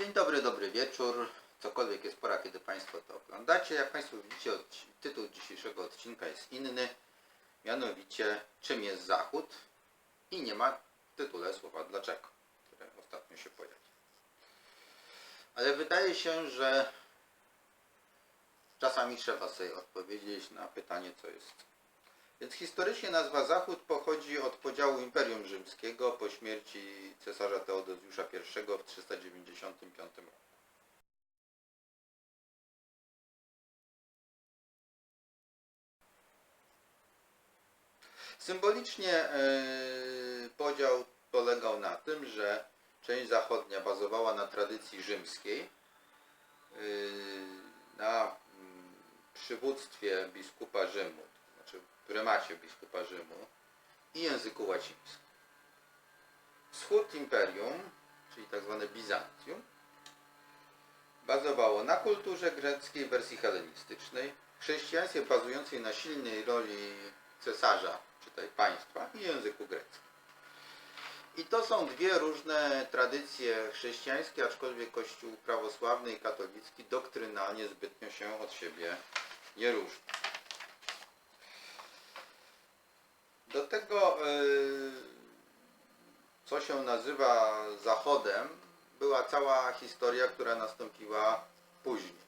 Dzień dobry, dobry wieczór. Cokolwiek jest pora, kiedy Państwo to oglądacie. Jak Państwo widzicie, tytuł dzisiejszego odcinka jest inny. Mianowicie, czym jest Zachód? I nie ma w tytule słowa dlaczego, które ostatnio się pojawi. Ale wydaje się, że czasami trzeba sobie odpowiedzieć na pytanie, co jest. Więc historycznie nazwa Zachód pochodzi od podziału Imperium Rzymskiego po śmierci cesarza Teodozjusza I w 395 roku. Symbolicznie e, podział polegał na tym, że część zachodnia bazowała na tradycji rzymskiej, e, na mm, przywództwie biskupa Rzymu, prymacie biskupa Rzymu i języku łacińskim. Wschód imperium, czyli tzw. Bizancjum, bazowało na kulturze greckiej wersji helenistycznej, chrześcijaństwie bazującej na silnej roli cesarza, czytaj państwa, i języku greckim. I to są dwie różne tradycje chrześcijańskie, aczkolwiek Kościół prawosławny i katolicki doktrynalnie zbytnio się od siebie nie różnią. Do tego, yy, co się nazywa Zachodem, była cała historia, która nastąpiła później.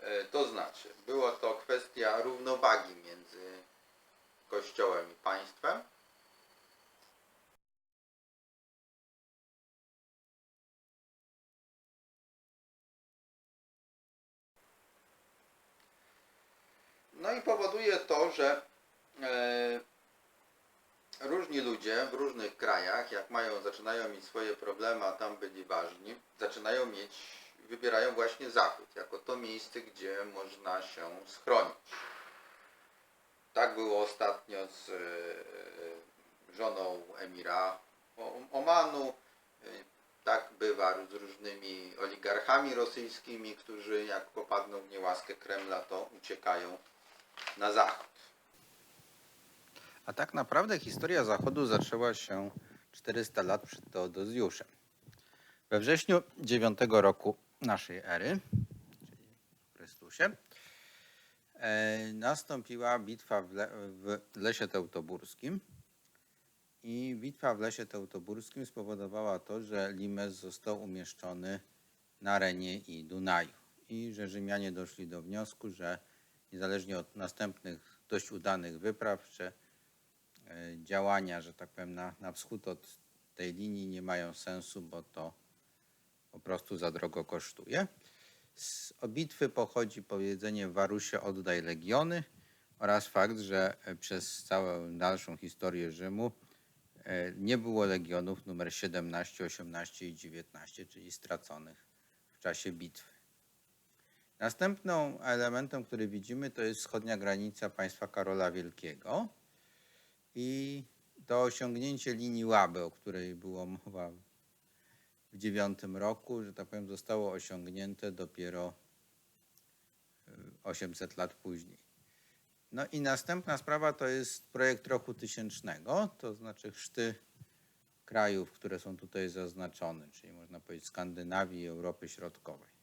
E, To znaczy, była to kwestia równowagi między Kościołem i państwem. No i powoduje to, że e, różni ludzie w różnych krajach, jak mają, zaczynają mieć swoje problemy, a tam byli ważni, zaczynają mieć, wybierają właśnie Zachód jako to miejsce, gdzie można się schronić. Tak było ostatnio z e, żoną emira Omanu, e, tak bywa z różnymi oligarchami rosyjskimi, którzy jak popadną w niełaskę Kremla, to uciekają na zachód. A tak naprawdę historia Zachodu zaczęła się 400 lat przed Teodozjuszem. We wrześniu 9 roku naszej ery, czyli w Chrystusie, e, nastąpiła bitwa w, Le- w Lesie Teutoburskim. I bitwa w Lesie Teutoburskim spowodowała to, że Limes został umieszczony na Renie i Dunaju. I że Rzymianie doszli do wniosku, że niezależnie od następnych dość udanych wypraw, że e, działania, że tak powiem, na, na wschód od tej linii nie mają sensu, bo to po prostu za drogo kosztuje. Z bitwy pochodzi powiedzenie Warusie oddaj legiony oraz fakt, że e, przez całą dalszą historię Rzymu e, nie było legionów numer 17, 18 i 19, czyli straconych w czasie bitwy. Następną elementem, który widzimy, to jest wschodnia granica państwa Karola Wielkiego i to osiągnięcie linii Łaby, o której było mowa w dziewiątym roku, że tak powiem, zostało osiągnięte dopiero y, 800 lat później. No i następna sprawa to jest projekt roku tysięcznego, to znaczy chrzty krajów, które są tutaj zaznaczone, czyli można powiedzieć Skandynawii i Europy Środkowej.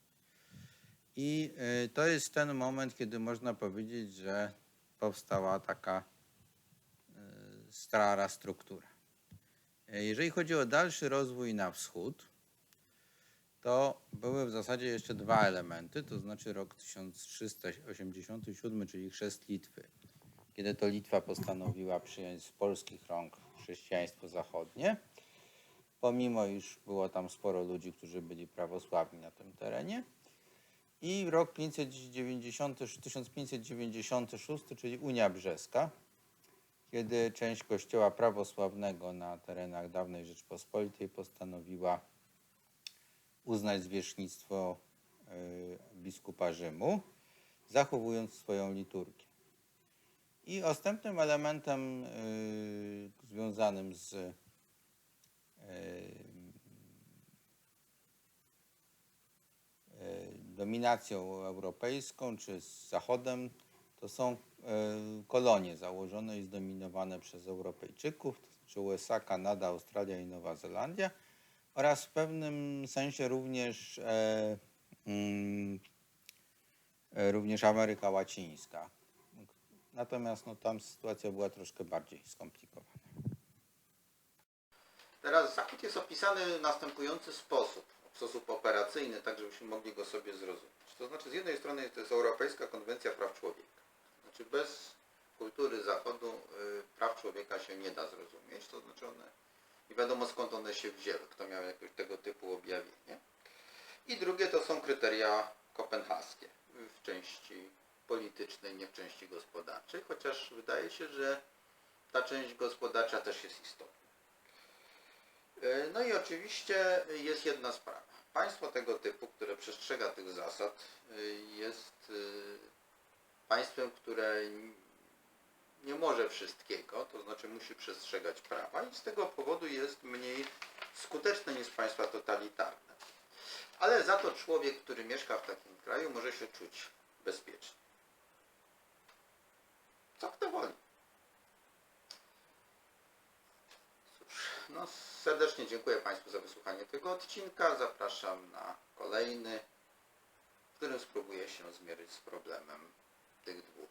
I y, to jest ten moment, kiedy można powiedzieć, że powstała taka y, stara struktura. Y, Jeżeli chodzi o dalszy rozwój na wschód, to były w zasadzie jeszcze dwa elementy, to znaczy rok 1387, czyli chrzest Litwy, kiedy to Litwa postanowiła przyjąć z polskich rąk chrześcijaństwo zachodnie, pomimo iż było tam sporo ludzi, którzy byli prawosławni na tym terenie. I rok 590, 1596, czyli Unia Brzeska, kiedy część kościoła prawosławnego na terenach dawnej Rzeczpospolitej postanowiła uznać zwierzchnictwo y, biskupa Rzymu, zachowując swoją liturgię. I następnym elementem y, związanym z y, y, dominacją europejską czy z Zachodem, to są e, kolonie założone i zdominowane przez Europejczyków, to znaczy USA, Kanada, Australia i Nowa Zelandia, oraz w pewnym sensie również, e, mm, e, również Ameryka Łacińska. Natomiast no, tam sytuacja była troszkę bardziej skomplikowana. Teraz Zachód jest opisany w następujący sposób, w sposób operacyjny, tak żebyśmy mogli go sobie zrozumieć. To znaczy z jednej strony to jest Europejska Konwencja Praw Człowieka. Znaczy bez kultury Zachodu y, praw człowieka się nie da zrozumieć, to znaczy one nie wiadomo skąd one się wzięły, kto miał jakieś tego typu objawienie. I drugie to są kryteria kopenhaskie w części politycznej, nie w części gospodarczej, chociaż wydaje się, że ta część gospodarcza też jest istotna. E, No i oczywiście jest jedna sprawa. Państwo tego typu, które przestrzega tych zasad, y, jest y, państwem, które nie może wszystkiego, to znaczy musi przestrzegać prawa i z tego powodu jest mniej skuteczne niż państwa totalitarne. Ale za to człowiek, który mieszka w takim kraju, może się czuć bezpiecznie. Co kto woli. No serdecznie dziękuję Państwu za wysłuchanie tego odcinka. Zapraszam na kolejny, w którym spróbuję się zmierzyć z problemem tych dwóch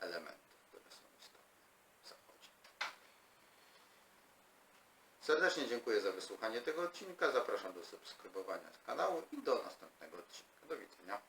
elementów, które są istotne w Zachodzie. Serdecznie dziękuję za wysłuchanie tego odcinka. Zapraszam do subskrybowania kanału i do następnego odcinka. Do widzenia.